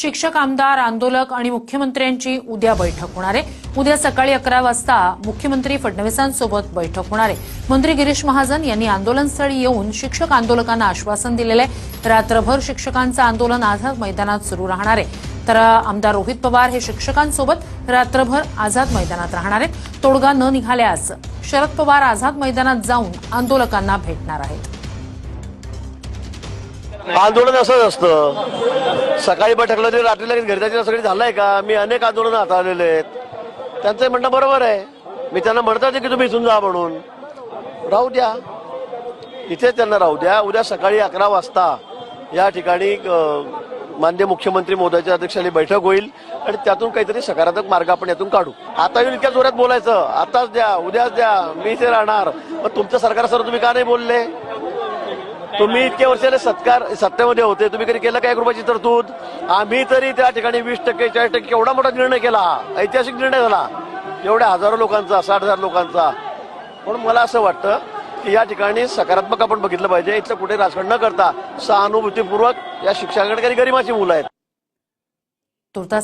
शिक्षक आमदार आंदोलक आणि मुख्यमंत्र्यांची उद्या बैठक होणार आहे. उद्या सकाळी अकरा वाजता मुख्यमंत्री फडणवीसांसोबत बैठक होणार आहे. मंत्री गिरीश महाजन यांनी आंदोलनस्थळी येऊन शिक्षक आंदोलकांना आश्वासन दिलेलं आहे. रात्रभर शिक्षकांचं आंदोलन आझाद मैदानात सुरू राहणार आहे. तर आमदार रोहित पवार हे शिक्षकांसोबत रात्रभर आझाद मैदानात राहणार आहेत. तोडगा न निघाल्यास शरद पवार आझाद मैदानात जाऊन आंदोलकांना भेटणार आहेत. आंदोलन असंच असतं. सकाळी बैठकला तरी रात्री लगेच घरी जायचं सगळी झालंय का? मी अनेक आंदोलन हाताळलेले आहेत. त्यांचं म्हणणं बरोबर आहे. मी त्यांना म्हणतात की तुम्ही इथून जा म्हणून. राहू द्या. इथे त्यांना राहू द्या. उद्या सकाळी अकरा वाजता या ठिकाणी माननीय मुख्यमंत्री मोदयाच्या अध्यक्षाने बैठक होईल आणि त्यातून काहीतरी सकारात्मक मार्ग आपण यातून काढू. आता येऊन इतक्या जोरात बोलायचं. आताच द्या उद्याच द्या. मी इथे राहणार. मग तुमचं सरकार सर तुम्ही का नाही बोलले? तुम्ही इतक्या वर्षाने सत्कार सत्तेमध्ये होते. तुम्ही कधी केलं काय रुपयाची तरतूद आम्ही तरी त्या ठिकाणी वीस टक्के चाळीस टक्के एवढा मोठा निर्णय केला? ऐतिहासिक निर्णय झाला. एवढ्या हजारो लोकांचा साठ हजार लोकांचा. म्हणून मला असं वाटतं की या ठिकाणी सकारात्मक आपण बघितलं पाहिजे. इथलं कुठे राजकारण न करता सहानुभूतीपूर्वक या शिक्षकांकडे काही गरिमाची मुलं आहेत? तुर्तास